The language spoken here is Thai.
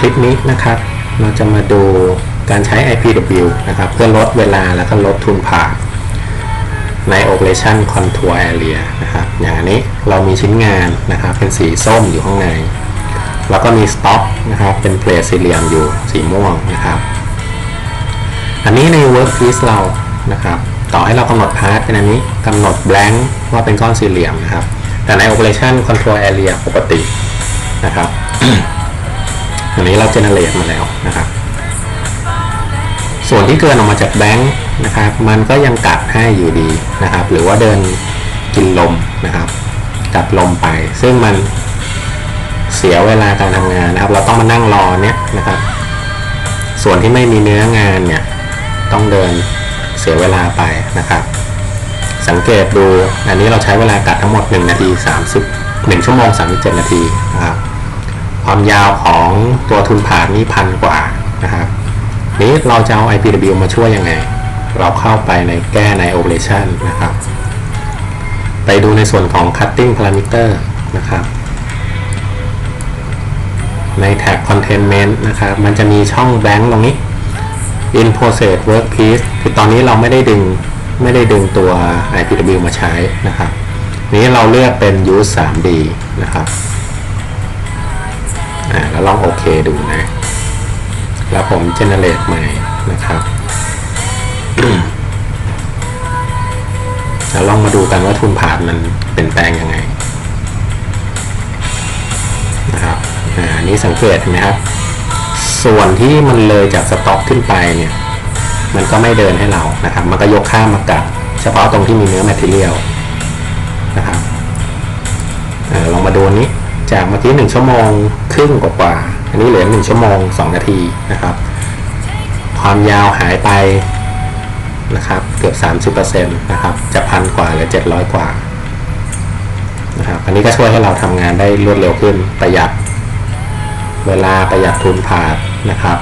คลิปนี้นะครับ เราจะมาดูการใช้ IPW นะครับ เพื่อลดเวลาแล้วก็ลดทุนผ่าใน Operation Contour Area นะครับ อย่างนนี้เรามีชิ้นงานนะครับ เป็นสีส้มอยู่ข้างใน แล้วก็มีสต็อกนะครับ เป็นเพลทสี่เหลี่ยมอยู่สีม่วงนะครับ อันนี้ใน Workpiece เรานะครับ ต่อให้เรากำหนดพาร์ทเป็นอันนี้กำหนด blank ว่าเป็นก้อนสี่เหลี่ยมนะครับ แต่ใน Operation Control Area ปกตินะครับ อันนี้เรา generate มาแล้วนะครับ ส่วนที่เกินออกมาจากแบงค์นะครับ มันก็ยังกัดให้อยู่ดีนะครับ หรือว่าเดินกินลมนะครับ กัดลมไป ซึ่งมันเสียเวลาการทำงานนะครับ เราต้องมานั่งรอเนี้ยนะครับ ส่วนที่ไม่มีเนื้องานเนี่ยต้องเดินเสียเวลาไปนะครับ สังเกตดูอันนี้เราใช้เวลากัดทั้งหมด 1 นาที 30 1ชั่วโมง37นาทีนะครับ ความยาวของตัวทุนผ่านนี่พันกว่านะครับนี้เราจะเอา IPW มาช่วยยังไง เราเข้าไปในแก้ใน Operation นะครับ ไปดูในส่วนของ Cutting Parameter นะครับ ในแท็ก Containment นะครับ มันจะมีช่อง blank ตรงนี้ in process workpiece คือตอนนี้เราไม่ได้ดึงไม่ได้ดึงตัว IPW มาใช้นะครับ นี้เราเลือกเป็น use 3D นะครับ อ่าแล้วลองโอเคดูนะ แล้วผม generate ใหม่นะครับแล้วลองมาดูกันว่าทุนผ่านมันเปลี่ยนแปลงยังไงนะครับอ่านี้สังเกตเห็นไหมครับ ส่วนที่มันเลยจากสต็อกขึ้นไปเนี่ย มันก็ไม่เดินให้เรานะครับ มันก็ยกข้ามมากับเฉพาะตรงที่มีเนื้อแมทเทียลนะครับอลองมาดูนี้ จากเมื่อกี้หนึ่งชั่วโมงครึ่งกว่าๆอันนี้เหลือหนึ่งชั่วโมงสองนาทีนะครับ ความยาวหายไปนะครับเกือบ 30%นะครับจะพันกว่าหรือ 700 กว่านะครับอันนี้ก็ช่วยให้เราทำงานได้รวดเร็วขึ้นประหยัด เวลาประหยัดทุนผ่านนะครับ